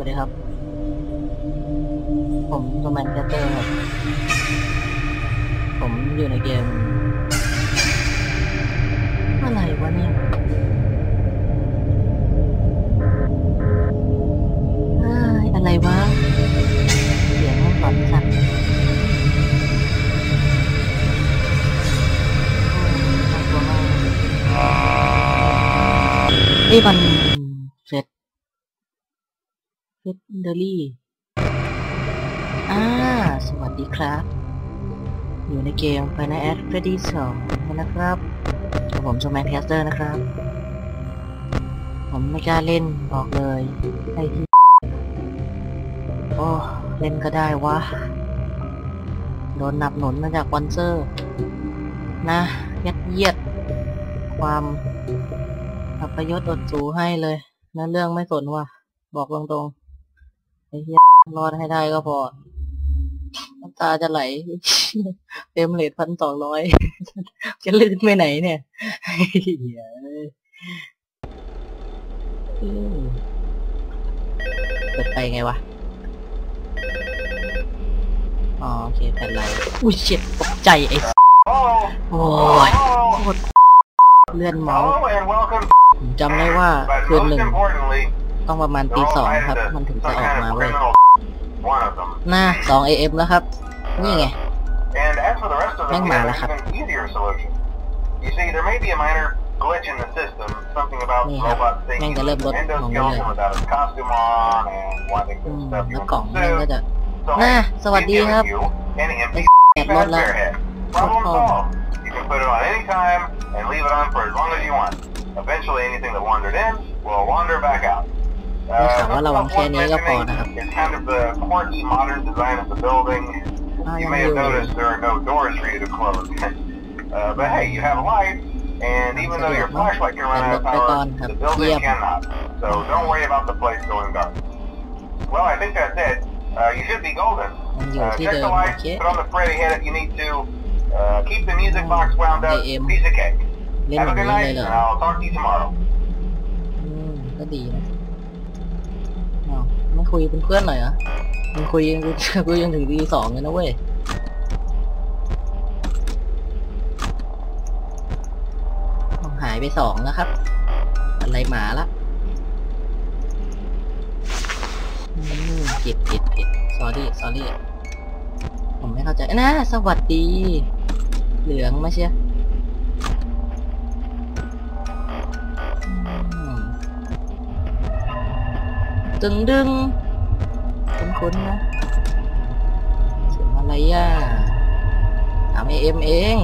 วัสดีครับ ผมโรแมนแคสเตอร์ครับ ผมอยู่ในเกม อะไรวะเนี่ยอ้ายอะไรวะเสียงมันฝันสัตว์น่ากลัวมากนี่มันเฟส เฟสเดอรี่อ่า สวัสดีครับ อยู่ในเกม Final Ad Freddy 2นะครับกับผมสมัยแคสเตอร์นะครับ ผมไม่กล้าเล่นบอกเลย ไอ้ที่โอ้ เล่นก็ได้วะ โดนหนับหนุนมาจากวันเซอร์ นะยัดเยียด ความอัปยศอดสูให้เลยนั่นเรื่องไม่สนว่ะ บอกตรงๆ ไอ้เหี้ยรอดให้ได้ก็พอน้ำตาจะไหลเต็มเลทพันสองร้อยจะลื่นไปไหนเนี่ยเหี้ยเปิดไปไงวะ อ๋อโอเคแผ่นไรอุ้ยเจ็บตกใจไอ้โอ้ยโคตรเลื่อนเมาส์ผมจำได้ว่าคืนหนึ่ง ต้องประมาณ they're ตี all สอง tied ครับ to มันถึง some จะออก kind มา of เว้ย criminal. One of them. หน้าสองเอฟแล้วครับ นี่ไง And as for the rest of them, Mang we have mala an ka. even easier solution. You see, there may be a minor glitch in the system, something about Ni the hap. robot thing Mang galab lot endoskeleton mong galab. without his costume on and wanting อื to ม stuff you แล้ว into กล่อง the แม่งก็ suit. จะ So น่า hey, สวัส we've ดี given ครับ you an empty แอบรถ spare แล้ว head. Problem Oh. solved. You can put it on any time and leave it on for as long as you want. Eventually, anything that wandered in will wander back out. ได้ข่าวว่าระวังแค่นี้ก็พอนะครับ It's kind of the quirky modern design of the building. อ้าว You ยัง may อ have ยู่ noticed there are no doors for you to close. uh, but hey, you have a light, and even though your flashlight can run out of power, the building cannot. So don't worry about the place going dark. Well, I think that's it. Uh, you should be golden. ยังอยู่ Uh, ที่ check เดิ the มโอ lights, เค put on the Freddy head if you need to. Uh, keep the music box wound up. AM. Piece of cake. เล่นแบ Have a บ good นี้เลย night, เหรอ and I'll talk to you tomorrow. อืมก็ดีนะอ้าว ไม่คุยเป็นเพื่อนหน่อยเหรอมันคุยยังคุยยังถึงตีสองเลยนะเว้ยหายไปสองแล้วครับ อะไรหมาละอืมผิดผิดผิด sorry sorry ผมไม่เข้าใจนะ สวัสดี เหลืองมาเชีย ตึงดึงคุ้นๆนะเสียงอะไรอะสามเอ็มเอง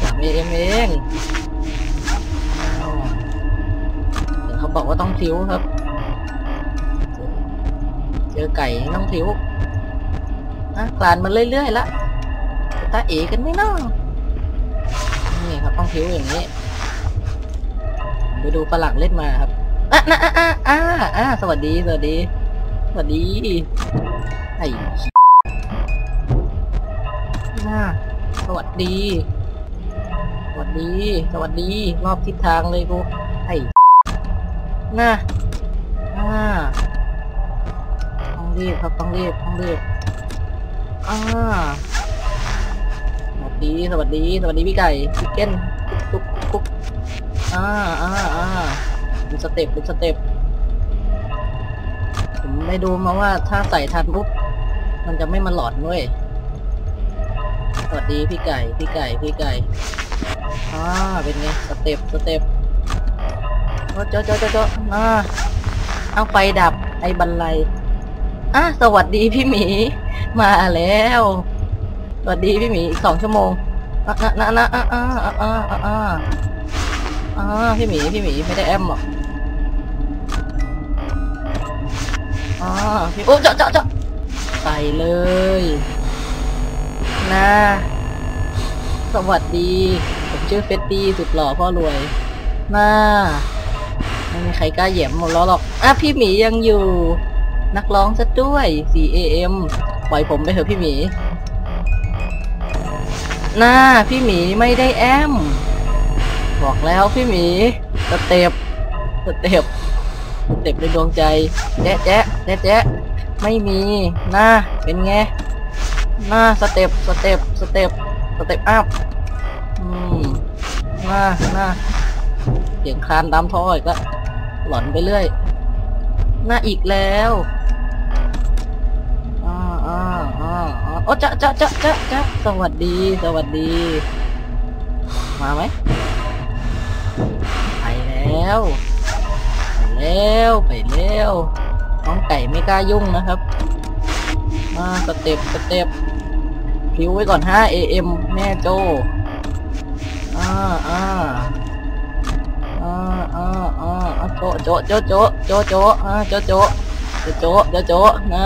สามเอ็มเองเดี๋ยวเขาบอกว่าต้องทิ้วครับ เจอไก่ต้องทิ้วอะกลานมันเรื่อยๆละตาเอกันไม่น่านี่ครับต้องทิ้วอย่างนี้ ไปดูฝรั่งเล่นมาครับ อะนะอะอะอะอะสวัสดีสวัสดี สวัสดีไอ้น่าสวัสดี สวัสดี สวัสดี รอบทิศทางเลยกูไอ้น่าอ่าต้องรีบครับต้องรีบต้องรีบอ่าสวัสดีสวัสดี สวัสดีพี่ไก่พี่เก้นกุ๊กกุ๊กกุ๊กอ่าอ่าอ่า เป็นสเต็ปเป็นสเต็ปผมได้ดูมาว่าถ้าใส่ทันปุ๊บมันจะไม่มาหลอดด้วยสวัสดีพี่ไก่ พี่ไก่ พี่ไก่อ่าเป็นไง สเต็ป สเต็ปเจ้าเจ้าเจ้าเจ้าอ่าเอาไฟดับ ไอ้บันไลอะสวัสดีพี่หมี มาแล้ว สวัสดีพี่หมีอีกสองชั่วโมงอะนะนะนะอะอะอะอะอะอะอะพี่หมี พี่หมีไม่ได้แอมหรอก อ่าพี่โอ้เจาะเจาะเจาะใส่เลย นะ สวัสดี ผมชื่อเฟตตี้สุดหล่อพ่อรวยน่าไม่มีใครกล้าแหย่มหมดแล้วหรอกอะพี่หมียังอยู่ นักร้องซะด้วย 4am ปล่อยผมไปเถอะพี่หมีหน้าพี่หมีไม่ได้แอม บอกแล้วพี่หมีสเต็ปสเต็ปส เต็ปในดวงใจแจ๊ะแจ๊ะแจ๊ะแจ๊ะไม่มีหน้าเป็นไงหน้าสเต็ปสเต็ปสเต็ปสเต็ปอัพอืมหน้าหน้าเสียงคานตามท่ออีกแล้วหลอนไปเรื่อย หน้าอีกแล้วอ่าอ่าอ่าอ่าโอ้จะจะจะจะจะสวัสดีสวัสดี มาไหมไปแล้ว แล้วไปแล้วน้องไก่ไม่กล้ายุ่งนะครับ มาสเต็ปสเต็ปพิวไว้ก่อน 5 AM แม่โจอ่าอ่าอ่าอ่าอ่าโจโจโจโจโจโจอ่าโจโจโจโจโจโจนะ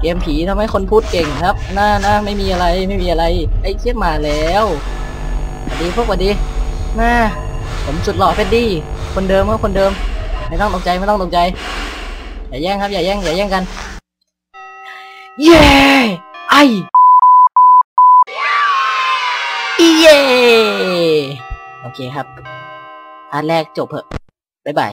เกมผีทำให้คนพูดเก่งครับน่าน่าไม่มีอะไรไม่มีอะไร ไอ้เชี่ยมาแล้วสวัสดีพวกสวัสดีน่าผมสุดหล่อเฟดดี้คนเดิมครับคนเดิม ไม่ต้องตกใจไม่ต้องตกใจ อย่าแย่งครับ อย่าแย่งอย่าแย่งกัน เย้ไอเย้โอเคครับพาร์ทแรกจบเหอะบ๊ายบาย